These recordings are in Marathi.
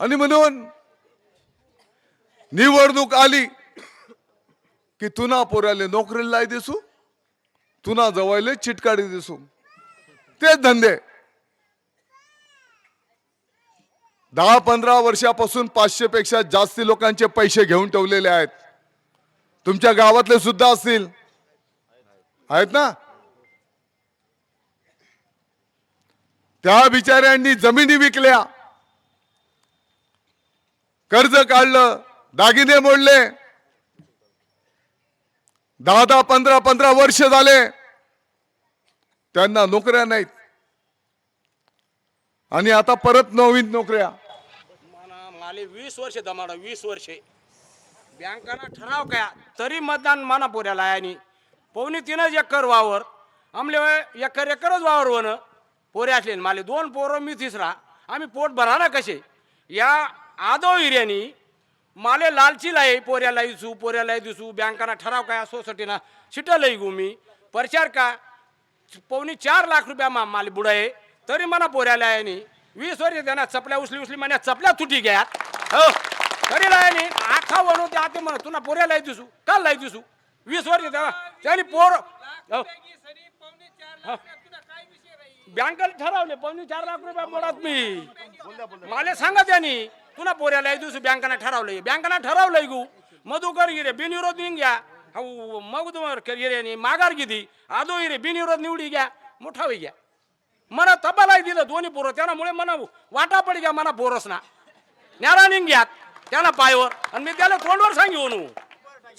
आणि म्हणून निवडणूक आली की तुना पोराले नोकरीला दिसू तुना जवळले चिटकाडी दिसू. तेच धंदे. दहा पंधरा वर्षापासून पाचशे पेक्षा जास्ती लोकांचे पैसे घेऊन ठेवलेले आहेत. तुमच्या गावातले सुद्धा असतील. आहेत ना? त्या बिचाऱ्यांनी जमिनी विकल्या. कर्ज काढलं दागिने मोडले. दहा दहा पंधरा पंधरा वर्ष झाले. त्यांना नोकऱ्या नाहीत. आणि आता परत नवीन नोकऱ्या. माले वीस वर्ष दमाडा वीस वर्षे. बँकाना ठराव काय तरी मतदान माना पोऱ्याला आणि पवनी तीनच एकर वावर आमले एकर एकरच वावर वन. पोरे असले माले दोन पोरं मी तिसरा. आम्ही पोट भरा ना कसे या आदो हिऱ्यानी माले लालची लाई पोऱ्याला दिसू पोऱ्याला दिसू बँकाना ठराव काय सोसायटीना शिटं लई गो मी प्रचार का पवनी चार लाख रुपया मा माल बुडाये तरी म्हणा पोऱ्याला आहे वीस वर्ष त्यांना चपल्या उचली उचली म्हणा चपल्या तुटी घ्या. हो. तरी लाय नी आखा वणू ते आते म्हणा तुला पोऱ्याला दिसू काल लाई दिसू? वीस वर्ष त्यांनी पोर हो. बँकेला ठरवले पावणे चार लाख रुपये मोडात मी. मला सांगा त्यांनी तुला पोऱ्याला दिवस बँकाना ठरवलंय. बँकांना ठरवलंय गु. मधुकर गिरे बिनविरोध निघून घ्या. मगदुमर गिरे माघार किती आदो हिरे बिनविरोध निवडी घ्या. मोठा होई घ्या. मला तबाला दिलं दोन्ही पोरं. त्यामुळे मला वाटा पडी घ्या मला पोरस ना. न्यारा निघ घ्या. त्याला पायवर. आणि मी त्याला तोंडवर सांगू नू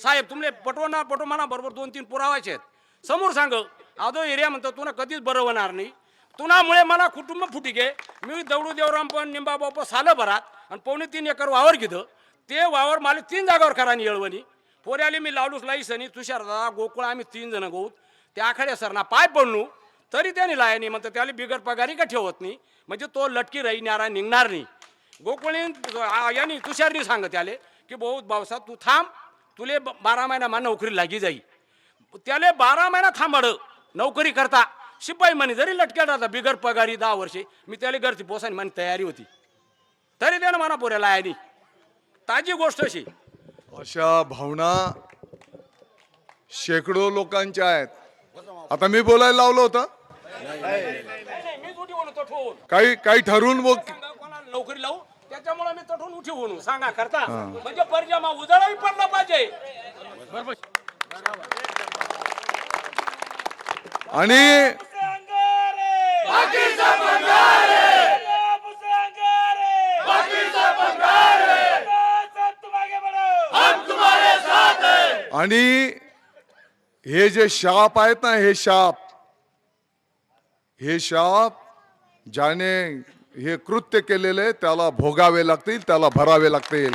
साहेब तुमले पटवू ना म्हणा बरोबर दोन तीन पुरावायचे आहेत. समोर सांग आदो एरिया म्हणतो तुला कधीच बरं होणार नाही. तुनामुळे मला कुटुंब फुटी घे. मी दौडू देवराम पण निंबाबाप सालं भरात आणि पावणे तीन एकर वावर घेतं. ते वावर मला तीन जागावर करा येळवणी. पोऱ्याले मी लावलूस लाई सनी तुषार दादा गोकुळ आम्ही तीन जण गहूत त्या आखाड्या सरना पाय पडणू. तरी त्याने लायनी म्हणतात त्याला बिगर पगारी का ठेवत नाही? म्हणजे तो लटकी राही नारा निघणार नाही. गोकुळीन यांनी तुषारनी सांगत त्याले की भाऊ भाऊसा तू थांब. तुले ब- बारा महिना मा नोकरी लागी जाई. त्याले बारा महिना थांबड. नोकरी करता. शिपाई म्हणे जरी लटक्या राहता बिगर पगारी दहा वर्षे. मी त्याला घरची पोसानी म्हणे तयारी होती. तरी त्यानं म्हणा पोऱ्याला आहे ताजी गोष्ट अशी. अशा भावना शेकडो लोकांच्या आहेत. आता मी बोलायला लावलं होतं. मी काही काही ठरवून बोल. सांगा कोणाला नोकरी लावू? त्याच्यामुळे मी तठून उठी म्हणू सांगा करता म्हणजे परजामा उजळाही पडला पाहिजे. आणि आणि हे जे शाप आहेत ना हे शाप हे शाप ज्याने हे कृत्य केलेले त्याला भोगावे लागतील त्याला भरावे लागतील.